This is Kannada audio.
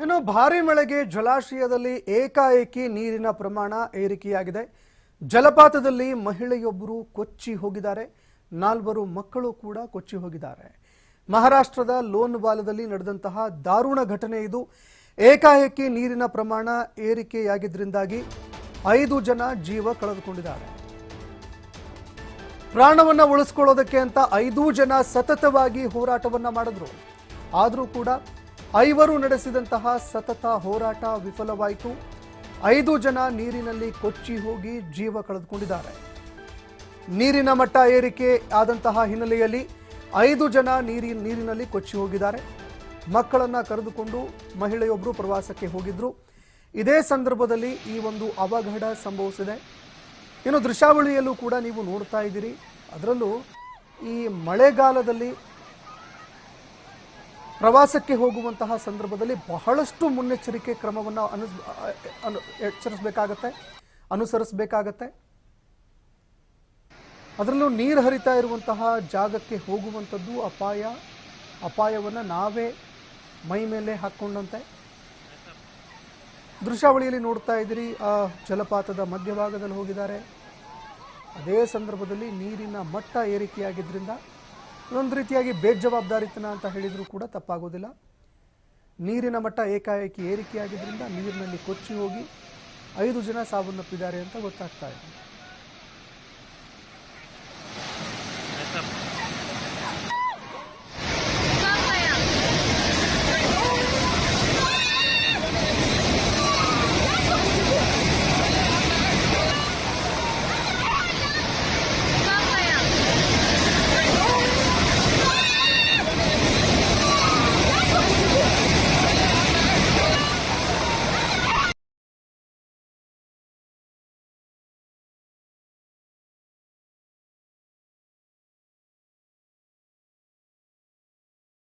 ಇನ್ನು ಭಾರಿ ಮಳೆಗೆ ಜಲಾಶಯದಲ್ಲಿ ಏಕಾಏಕಿ ನೀರಿನ ಪ್ರಮಾಣ ಏರಿಕೆಯಾಗಿದೆ. ಜಲಪಾತದಲ್ಲಿ ಮಹಿಳೆಯೊಬ್ಬರು ಕೊಚ್ಚಿ ಹೋಗಿದ್ದಾರೆ. ನಾಲ್ವರು ಮಕ್ಕಳು ಕೂಡ ಕೊಚ್ಚಿ ಹೋಗಿದ್ದಾರೆ. ಮಹಾರಾಷ್ಟ್ರದ ಲೋನ್ವಾಲದಲ್ಲಿ ನಡೆದಂತಹ ದಾರುಣ ಘಟನೆ ಇದು. ಏಕಾಏಕಿ ನೀರಿನ ಪ್ರಮಾಣ ಏರಿಕೆಯಾಗಿದ್ದರಿಂದಾಗಿ ಐದು ಜನ ಜೀವ ಕಳೆದುಕೊಂಡಿದ್ದಾರೆ. ಪ್ರಾಣವನ್ನು ಉಳಿಸ್ಕೊಳ್ಳೋದಕ್ಕೆ ಅಂತ ಐದೂ ಜನ ಸತತವಾಗಿ ಹೋರಾಟವನ್ನ ಮಾಡಿದ್ರು. ಆದರೂ ಕೂಡ ಐವರು ನಡೆಸಿದಂತಹ ಸತತ ಹೋರಾಟ ವಿಫಲವಾಯಿತು. ಐದು ಜನ ನೀರಿನಲ್ಲಿ ಕೊಚ್ಚಿ ಹೋಗಿ ಜೀವ ಕಳೆದುಕೊಂಡಿದ್ದಾರೆ. ನೀರಿನ ಮಟ್ಟ ಏರಿಕೆ ಆದಂತಹ ಹಿನ್ನೆಲೆಯಲ್ಲಿ ಐದು ಜನ ನೀರಿ, ನೀರಿನಲ್ಲಿ ಕೊಚ್ಚಿ ಹೋಗಿದ್ದಾರೆ. ಮಕ್ಕಳನ್ನ ಕರೆದುಕೊಂಡು ಮಹಿಳೆಯೊಬ್ಬರು ಪ್ರವಾಸಕ್ಕೆ ಹೋಗಿದ್ರು. ಇದೇ ಸಂದರ್ಭದಲ್ಲಿ ಈ ಒಂದು ಅವಘಡ ಸಂಭವಿಸಿದೆ. ಇನ್ನು ದೃಶ್ಯಾವಳಿಯಲ್ಲೂ ಕೂಡ ನೀವು ನೋಡ್ತಾ ಇದ್ದೀರಿ. ಅದರಲ್ಲೂ ಈ ಮಳೆಗಾಲದಲ್ಲಿ ಪ್ರವಾಸಕ್ಕೆ ಹೋಗುವಂತಹ ಸಂದರ್ಭದಲ್ಲಿ ಬಹಳಷ್ಟು ಮುನ್ನೆಚ್ಚರಿಕೆ ಕ್ರಮವನ್ನು ಅನು ಅನು ಎಚ್ಚರಿಸಬೇಕಾಗತ್ತೆ, ಅನುಸರಿಸಬೇಕಾಗತ್ತೆ. ಅದರಲ್ಲೂ ನೀರು ಹರಿತಾ ಇರುವಂತಹ ಜಾಗಕ್ಕೆ ಹೋಗುವಂಥದ್ದು ಅಪಾಯ. ಅಪಾಯವನ್ನು ನಾವೇ ಮೈ ಮೇಲೆ ಹಾಕ್ಕೊಂಡಂತೆ ದೃಶ್ಯಾವಳಿಯಲ್ಲಿ ನೋಡ್ತಾ ಇದ್ದೀರಿ, ಆ, ಜಲಪಾತದ ಮಧ್ಯಭಾಗದಲ್ಲಿ ಹೋಗಿದ್ದಾರೆ. ಅದೇ ಸಂದರ್ಭದಲ್ಲಿ ನೀರಿನ ಮಟ್ಟ ಏರಿಕೆಯಾಗಿದ್ದರಿಂದ ಒಂದು ರೀತಿಯಾಗಿ ಬೇಜವಾಬ್ದಾರಿತನ ಅಂತ ಹೇಳಿದರೂ ಕೂಡ ತಪ್ಪಾಗೋದಿಲ್ಲ. ನೀರಿನ ಮಟ್ಟ ಏಕಾಏಕಿ ಏರಿಕೆಯಾಗಿದ್ದರಿಂದ ನೀರಿನಲ್ಲಿ ಕೊಚ್ಚಿ ಹೋಗಿ ಐದು ಜನ ಸಾವನ್ನಪ್ಪಿದ್ದಾರೆ ಅಂತ ಗೊತ್ತಾಗ್ತಾ ಇದೆ.